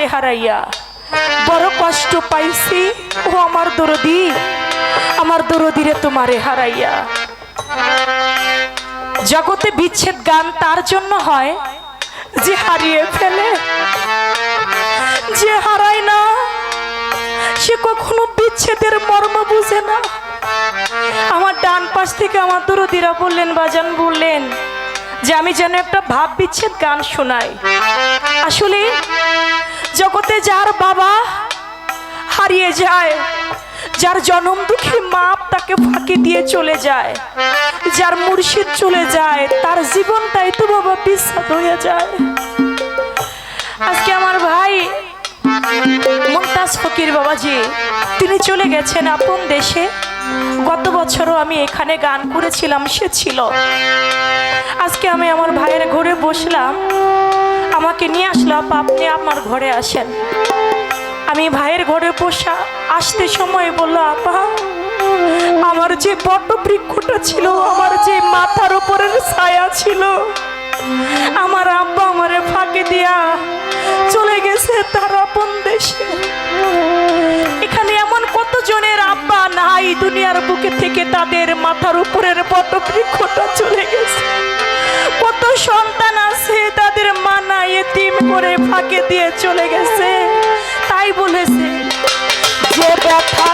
বান্ধব হারাইয়া। বড় কষ্ট পাইছি, ও আমার দরদি। আমার দরদিরে তোমারে হারাইয়া। জগতে বিচ্ছেদ গান তার জন্য হয়, যে হারিয়ে ফেলে, যে হারায় না, সে কখনো বিচ্ছেদের মর্ম বুঝে না। আমার ডান পাশ থেকে আমার দরদিরা বললেন, বাজান বললেন, যে আমি যেন একটা ভাব বিচ্ছেদ গান শোনাই। আসলে জগতে যার বাবা হারিয়ে যায়, যার জনম দুঃখী মাপ তাকে ফাঁকি দিয়ে চলে যায়, যার মুর্শিদ চলে যায়, তার জীবনটাই তো বাবা বিস্বাদ হয়ে যায়। আজকে আমার ভাই মুমতাজ ফকির বাবাজি, তিনি চলে গেছেন আপন দেশে। গত বছরও আমি এখানে গান করেছিলাম, সে ছিল। আজকে আমি আমার ভাইয়ের ঘরে বসলাম। আমাকে নিয়ে আসলাম আপনি আমার ঘরে আসেন। আমি ভাইয়ের ঘরে বসা আসতে সময় বলল, আপা, আমার যে বট বৃক্ষটা ছিল, আমার যে মাথার উপরের ছায়া ছিল, আমার আব্বা আমারে ফাঁকি দিয়া চলে গেছে তার আপন দেশে। এখানে এমন কত জনের আব্বা নাই দুনিয়ার বুকে থেকে তাদের মাথার উপরের বট বৃক্ষটা চলে গেছে। কত সন্তান আছে তাদের মানা এতিম করে ফাঁকে দিয়ে চলে গেছে। তাই বলেছে, যে ব্যথা